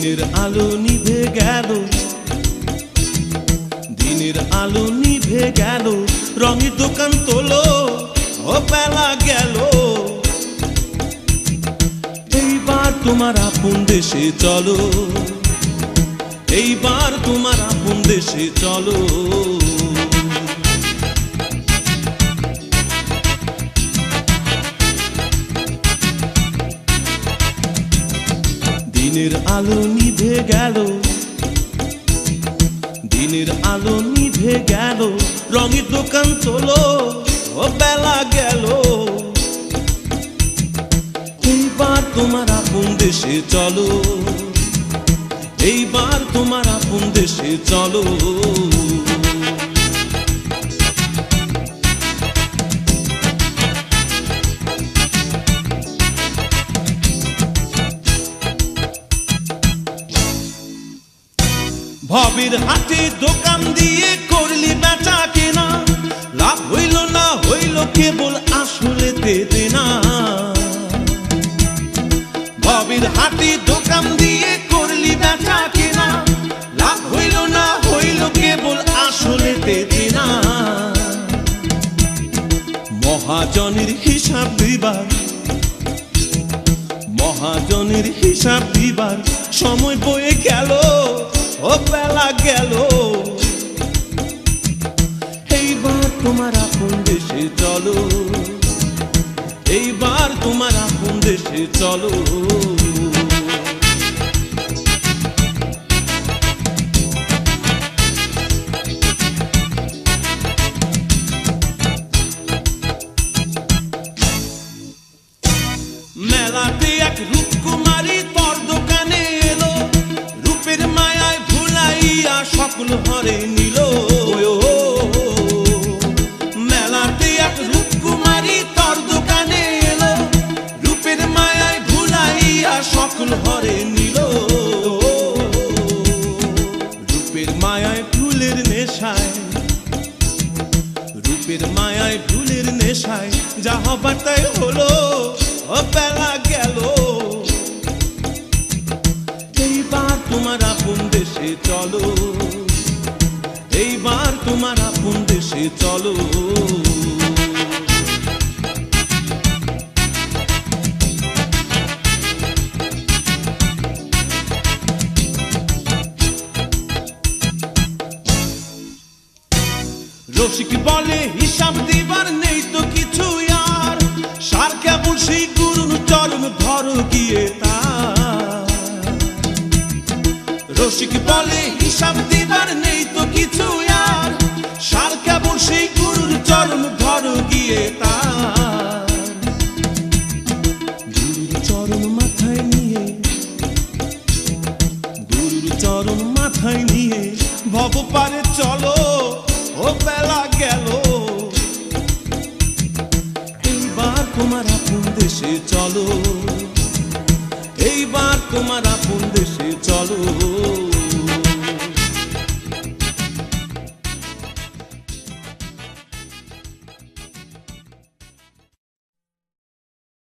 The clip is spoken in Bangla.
দিনের আলো নিভে গেল। দিনের আলো নিভে গেল। রঙের দোকান তোলো ও বেলা গেল। এইবার তোমার আপন দেশে চলো। এইবার তোমার আপন দেশে চলো। দিনের আলো নিভে গেল। দিনের আলো নিভে গেল। রঙের দোকান চলো, ও বেলা গেল। এইবার তোমার আপন দেশে চলো। এইবার তোমার আপন দেশে চলো। ভবের হাটে দোকান দিয়ে করলি বেচা কেনা। লাভ হইল না হইল কেবল আসলে দেবে না। ভবের হাটে দোকান দিয়ে করলি বেচা কেনা। লাভ হইল না হইল কেবল আসলে দেবে না। মহাজনের হিসাব দিবার, মহাজনের হিসাব দিবার সময় বয়ে গেল। ও বেলা গেল। এইবার তোমার আপন দেশে চলো। এইবার তোমার আপন দেশে চলো। মেলাতে এক রূপকুমারী হরে নিল মেলাতে এক রূপকুমারী তোর দোকানে এলো, রূপের মায়ায় ভুলাইয়া সকল হরে নিল রূপের মায়ায় ফুলের নেশায়, রূপের মায়ায় ফুলের নেশায়, যা হবার তাই হলো, ও বেলা তোমার আপন দেশে চলো। রসিক বলে, হিসাব দিবার নেই তো কিছু আর। সার কেবল সেই গুরুর চরণ ধর গিয়ে তার। রসিক বলে, হিসাব ভব পারে চলো, ও বেলা গেল। এইবার তোমার আপন দেশে চলো, এইবার তোমার আপন দেশে চলো।